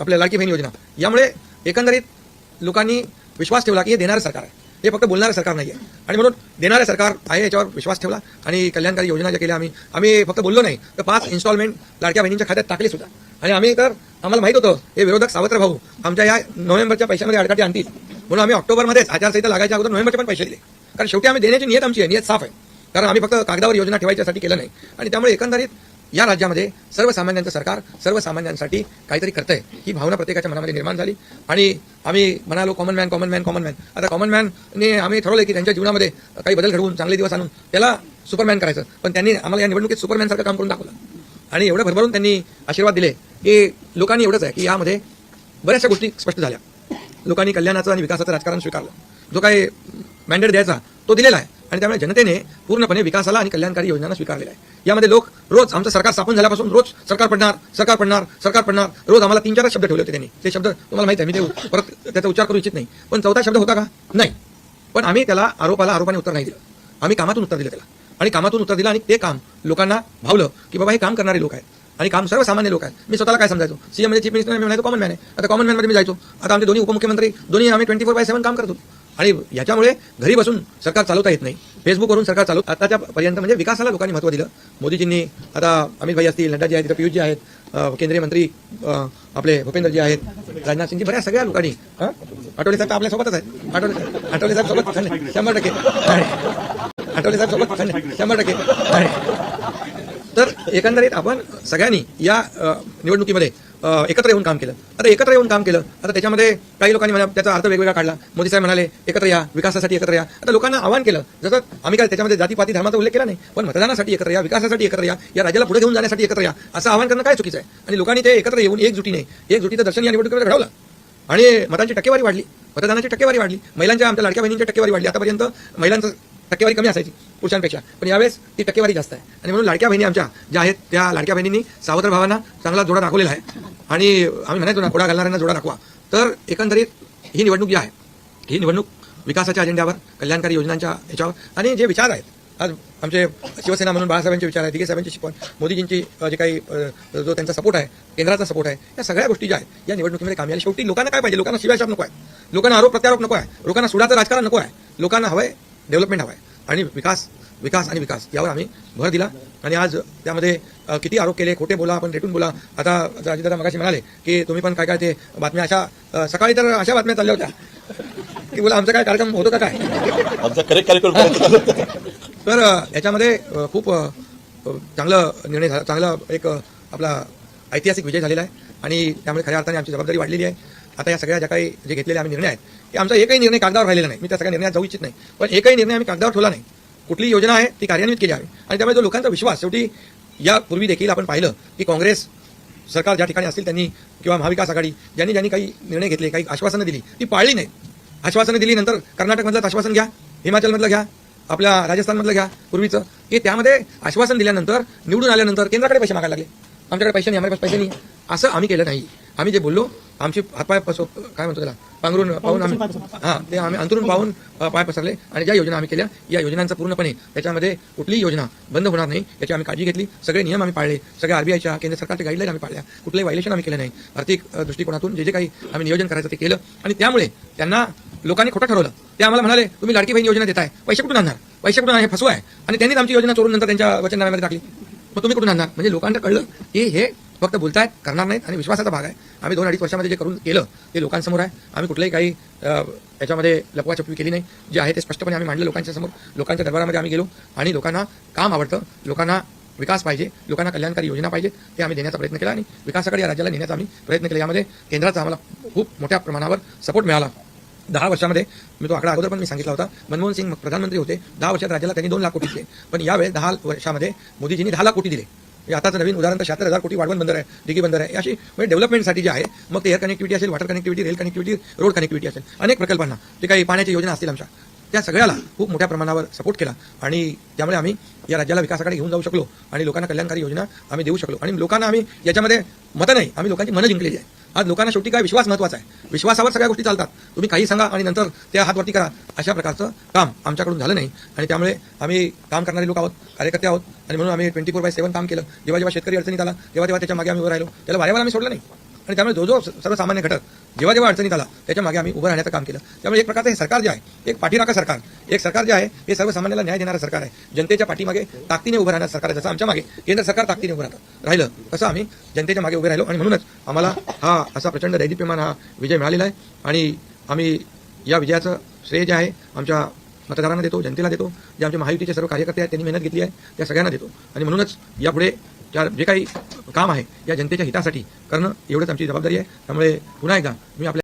आपल्या लाडकी बहीण योजना. यामुळे एकंदरीत लोकांनी विश्वास ठेवला की हे देणारं सरकार आहे. हे फक्त बोलणारं सरकार नाही आहे आणि म्हणून देणारं सरकार आहे याच्यावर विश्वास ठेवला आणि कल्याणकारी योजना ज्या केल्या आम्ही आम्ही फक्त बोललो नाही तर पाच इन्स्टॉलमेंट लाडक्या बहिणींच्या खात्यात टाकले सुद्धा. आणि आम्ही तर आम्हाला माहीत होतं हे विरोधक सावत्र भाऊ आमच्या या नोव्हेंबरच्या पैशामध्ये अडकाटी आणतील. म्हणून आम्ही ऑक्टोबरमध्येच आचारसंहिता लागायच्या अगोदर नोव्हेंबरचे पण पैसे दिले. कारण शेवटी आम्ही देण्याची नियत आमची आहे नियत साफ आहे. कारण आम्ही फक्त कागदावर योजना ठेवायच्यासाठी केलं नाही. आणि त्यामुळे एकंदरीत या राज्यामध्ये सर्वसामान्यांचं सरकार सर्वसामान्यांसाठी काहीतरी करतंय. ही भावना प्रत्येकाच्या मनामध्ये निर्माण झाली. आणि आम्ही म्हणालो common man common man common man आता कॉमन मॅनने आम्ही ठरवलं की त्यांच्या जीवनामध्ये काही बदल घडवून चांगले दिवस आणून त्याला सुपरमॅन करायचं. पण त्यांनी आम्हाला या निवडणुकीत सुपरमॅनसारखं काम करून दाखवलं. आणि एवढं भरभरून त्यांनी आशीर्वाद दिले की लोकांनी एवढंच आहे की यामध्ये बऱ्याचशा गोष्टी स्पष्ट झाल्या. लोकांनी कल्याणाचं आणि विकासाचं राजकारण स्वीकारलं. जो काही मॅन्डेट द्यायचा तो दिलेला आहे. आणि त्यामुळे जनतेने पूर्णपणे विकासाला आणि कल्याणकारी योजनांना स्वीकारलेला आहे. यामध्ये लोक रोज आमचं सरकार स्थापन झाल्यापासून रोज सरकार पडणार सरकार पडणार सरकार पडणार. रोज आम्हाला तीन चारच शब्द ठेवले होते त्यांनी. ते शब्द तुम्हाला माहिती आहे मी ते परत त्याचा उच्चार करू इच्छित नाही. पण चौथा शब्द होता का? नाही. पण आम्ही त्याला आरोपाला आरोपाने उत्तर नाही दिलं. आम्ही कामातून उत्तर दिलं त्याला. आणि कामातून उत्तर दिलं आणि ते काम लोकांना भावलं की बाबा हे काम करणारे लोक आहेत. आणि काम सर्वसामान्य लोक आहेत. मी स्वतःला काय समजायचो? सीएम म्हणजे चीफ मिनिस्टर मी म्हणायचो कॉमन मॅन आहे. आता कॉमन मॅनमध्ये मी जायचो. आता आमचे दोन्ही उपमुख्यमंत्री दोन्ही आम्ही ट्वेंटी फोर बाय सेव्हन काम करतो आणि याच्यामुळे घरी बसून सरकार चालवता येत नाही. फेसबुकवरून सरकार चालू आताच्या पर्यंत म्हणजे विकासाला लोकांनी महत्त्व दिलं. मोदीजींनी आता अमित भाई असतील नड्डाजी आहेत तिथं पियुषजी आहेत केंद्रीय मंत्री आपले भूपेंद्रजी आहेत राजनाथ सिंगजी बऱ्याच सगळ्या लोकांनी आठवले साहेब आपल्यासोबतच आहेत. आठवले आठवले साहेब सोबत शंभर टक्के. आठवले साहेब सोबत शंभर टक्के. तर एकंदरीत आपण सगळ्यांनी या निवडणुकीमध्ये एकत्र येऊन काम केलं. आता एकत्र येऊन काम केलं आता त्याच्यामध्ये काही लोकांनी म्हणा त्याचा अर्थ वेगवेगळा काढला. मोदी साहेब म्हणाले एकत्र या विकासासाठी एकत्र या. आता लोकांना आवाहन केलं जसं आम्ही काय त्याच्यामध्ये जातीपाती धर्माचा उल्लेख केला नाही पण मतदानासाठी एकत्र या विकासासाठी एकत्र या या राज्याला पुढे घेऊन जाण्यासाठी एकत्र या असं आवाहन करणं काय चुकीचं आहे? आणि लोकांनी ते एकत्र येऊन एकजुटीने एकजुटीचं दर्शन या निवडणुकीमध्ये घडवलं. आणि मतांची टक्केवारी वाढली मतदानाची टक्केवारी वाढली महिलांच्या आमच्या लाडक्या बहिणींची टक्केवारी वाढली. आतापर्यंत महिलांचं टक्केवारी कमी असायची पुरुषांपेक्षा. पण यावेळेस ती टक्केवारी जास्त आहे. आणि म्हणून लाडक्या बहिणी आमच्या ज्या आहेत त्या लाडक्या बहिणींनी सावत्र भावांना चांगला जोडा दाखवलेला आहे. आणि आम्ही म्हणायचो ना घोडा घालणाऱ्यांना जोडा दाखवा. तर एकंदरीत ही निवडणूक जी आहे ही निवडणूक विकासाच्या अजेंड्यावर कल्याणकारी योजनांच्या याच्यावर आणि जे विचार आहेत आज आमचे शिवसेना म्हणून बाळासाहेबांचे विचार आहेत दिगे साहेबांची शिकवण मोदीजींची जे काही जो त्यांचा सपोर्ट आहे केंद्राचा सपोर्ट आहे या सगळ्या गोष्टी ज्या आहेत या निवडणुकीमध्ये कामी आल्या शेवटी लोकांना काय पाहिजे? लोकांना शिवाशाप नको आहे. लोकांना आरोप प्रत्यारोप नको आहे. लोकांना सुडाचं राजकारण नको आहे. लोकांना हवंय डेव्हलपमेंट हवं आहे. आणि विकास विकास आणि विकास यावर आम्ही भर दिला. आणि आज त्यामध्ये किती आरोप केले खोटे बोला आपण रेटून बोला. आता अजितदादा मगाशी म्हणाले की तुम्ही पण काय काय ते बातम्या अशा सकाळी तर अशा बातम्या चालल्या होत्या. की बोला आमचा काय कार्यक्रम होतो का काय? आमचा करेक्ट कार्यक्रम करायचा. तर याच्यामध्ये खूप चांगलं निर्णय झाला चांगला एक आपला ऐतिहासिक विजय झालेला आहे. आणि त्यामुळे खऱ्या अर्थाने आमची जबाबदारी वाढलेली आहे. आता या सगळ्या ज्या काही जे घेतलेले आम्ही निर्णय आहेत की आमचा एकही निर्णय कागदावर राहिलेला नाही. मी त्या सगळ्या निर्णयात जाऊ इच्छित नाही. पण एकही निर्णय आम्ही कागदावर ठेवला नाही. कुठली योजना आहे ती कार्यान्वित केली आहे. आणि त्यामुळे जो लोकांचा विश्वास शेवटी यापूर्वी देखील आपण पाहिलं की काँग्रेस सरकार ज्या ठिकाणी असतील त्यांनी किंवा महाविकास आघाडी ज्यांनी ज्यांनी काही निर्णय घेतले काही आश्वासनं दिली ती पाळली नाही. आश्वासनं दिली नंतर कर्नाटकमधलं आश्वासन घ्या हिमाचलमधलं घ्या आपल्या राजस्थानमधलं घ्या पूर्वीचं. की त्यामध्ये आश्वासन दिल्यानंतर निवडून आल्यानंतर केंद्राकडे पैसे मागायला लागले. आमच्याकडे पैसे नाही आम्हाला पैसे नाही. असं आम्ही केलं नाही. आम्ही जे बोललो आमची हातपाय पसो काय म्हणतो त्याला? पांघरून पाहून आम्ही हां ते आम्ही अंतरून पाहून अ, पाय पसरले आणि ज्या योजना आम्ही केल्या या योजनांचा पूर्णपणे त्याच्यामध्ये कुठलीही योजना बंद होणार नाही याची आम्ही काळजी घेतली. सगळे नियम आम्ही पाळले सगळ्या आरबीआयच्या केंद्र सरकारच्या गाईडलाईन आम्ही पाळल्या. कुठलंही वायलेशन आम्ही केलं नाही. आर्थिक दृष्टिकोनातून जे जे काही आम्ही नियोजन करायचं ते केलं. आणि त्यामुळे त्यांना लोकांनी खोटं ठरवलं. ते आम्हाला म्हणाले तुम्ही लाडकी बहीण योजना देताय. पैसे कुठून आणणार? पैसे कुठून आणणार? हे फसवा आहे. आणि त्यांनीच आमची योजना चोरून नंतर त्यांच्या वचननाम्यामध्ये टाकली. मग तुम्ही कुठून आणणार? म्हणजे लोकांना कळलं की हे फक्त बोलतायत करणार नाहीत आणि विश्वासाचा भाग आहे. आम्ही दोन अडीच वर्षामध्ये जे करून केलं ते लोकांसमोर आहे. आम्ही कुठलंही काही याच्यामध्ये लपवाछपवी केली नाही. जे आहे ते स्पष्टपणे आम्ही मांडलं लोकांच्या समोर. लोकांच्या दरबारामध्ये आम्ही गेलो आणि लोकांना काम आवडतं. लोकांना विकास पाहिजे. लोकांना कल्याणकारी योजना पाहिजे. ते आम्ही देण्याचा प्रयत्न केला आणि विकासाकडे या राज्याला नेण्याचा आम्ही प्रयत्न केला. यामध्ये केंद्राचा आम्हाला खूप मोठ्या प्रमाणावर सपोर्ट मिळाला. दहा वर्षामध्ये मी तो आकडा अगोदर पण मी सांगितला होता. मनमोहन सिंग प्रधानमंत्री होते. दहा वर्षात राज्याला त्यांनी दोन लाख कोटी दिले. पण यावेळेस दहा वर्षामध्ये मोदीजींनी दहा लाख कोटी दिले. आताचं नवीन उदाहरण तर शहात्तर हजार कोटी वाढवण बंदर आहे डिगी बंदर आहे. अशी म्हणजे डेव्हलपमेंटसाठी जे आहे मग ते एअर कनेक्टिव्हिटी असेल water connectivity rail connectivity road connectivity असेल. अनेक प्रकल्पांना जे काही पाण्याच्या योजना असतील आमच्या त्या सगळ्याला खूप मोठ्या प्रमाणावर सपोर्ट केला. आणि त्यामुळे आम्ही या राज्याला विकासाकडे घेऊन जाऊ शकलो आणि लोकांना कल्याणकारी योजना आम्ही देऊ शकलो. आणि लोकांना आम्ही याच्यामध्ये मतं नाही आम्ही लोकांची मनं जिंकलेली आहे. आज लोकांना शेवटी काय विश्वास महत्त्वाचा आहे? विश्वासावर सगळ्या गोष्टी चालतात. तुम्ही काही सांगा आणि नंतर त्या हातवरती करा. अशा प्रकारचं काम आमच्याकडून झालं नाही. आणि त्यामुळे आम्ही काम करणारे लोक आहोत कार्यकर्ते आहोत. आणि म्हणून आम्ही ट्वेंटी फोर बाय सेवन काम केलं. जेव्हा जेव्हा शेतकरी अडचणीत आला तेव्हा तेव्हा त्याच्यामागे आम्ही उभं राहिलो. त्याला वाऱ्यावर आम्ही सोडलं नाही. आणि त्यामुळे जो जो सर्वसामान्य घटक जेव्हा जेव्हा अडचणीत आला त्याच्यामागे आम्ही उभं राहण्याचं काम केलं. त्यामुळे एक प्रकारचं हे सरकार जे आहे एक पाठीराखा सरकार. एक सरकार जे आहे हे सर्वसामान्याला न्याय देणारं सरकार आहे. जनतेच्या पाठीमागे ताकदीने उभं राहणारं सरकार आहे. जसं आमच्या मागे केंद्र सरकार ताकदीने उभं राहतं राहिलं तसं आम्ही जनतेच्या मागे उभे राहिलो. आणि म्हणूनच आम्हाला हा असा प्रचंड दैदिप्यमान हा विजय मिळालेला आहे. आणि आम्ही या विजयाचं श्रेय जे आहे आमच्या मतदारांना देतो जनतेला देतो. जे आमचे महायुतीचे सर्व कार्यकर्ते आहेत त्यांनी मेहनत घेतली आहे त्या सगळ्यांना देतो. आणि म्हणूनच यापुढे त्या जे काही काम आहे या जनतेच्या हितासाठी करणं एवढंच आमची जबाबदारी आहे. त्यामुळे पुन्हा एकदा मी आपल्या